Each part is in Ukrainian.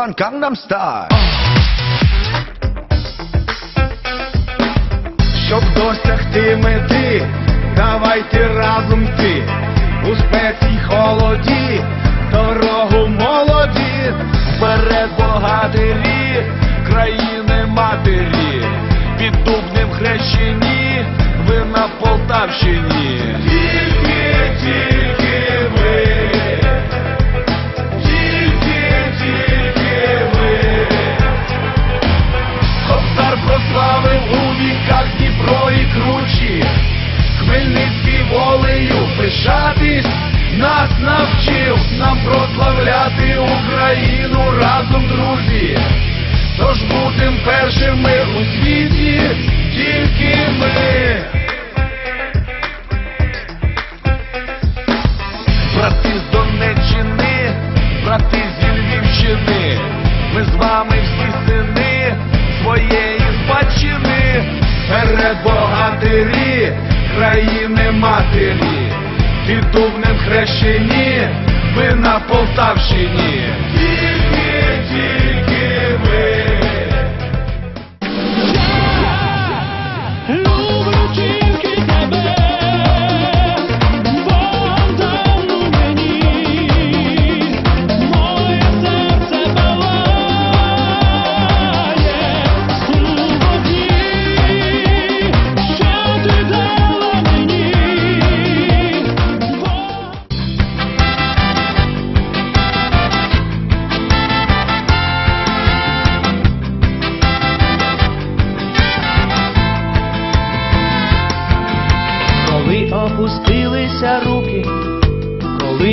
Gangnam Style. Щоб досягти мети, давайте разом йти у спеці холоді, дорогу молоді, вперед богатирі, країни матері, під дубнем хрещені, ви на Полтавщині. Україну разом, друзі. Тож будем першими у світі, тільки ми. Брати з Донеччини, брати зі Львівщини, ми з вами всі сини своєї спадщини, перед богатирі, країни матері, під дубнем хрещені, ви на Полтавщині.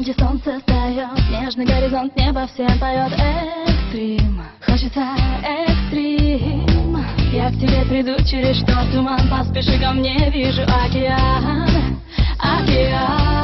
там, где солнце встает Нежный горизонт неба всем поет Экстрим, хочется экстрим. Я к тебе приду через что? Туман Поспеши ко мне, вижу океан. Океан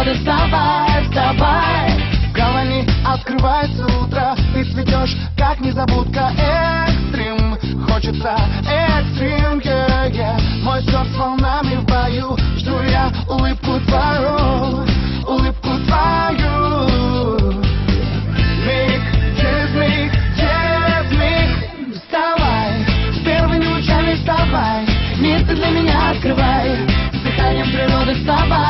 природы вставай, вставай. В голове открывается утро, ты цветешь, как незабудка, экстрим, хочется экстрим, yeah, yeah. мой сердце с волнами в бою, жду я улыбку твою, улыбку твою. Через миг, через миг, вставай, с первыми лучами вставай, место для меня открывай, с дыханием природы вставай,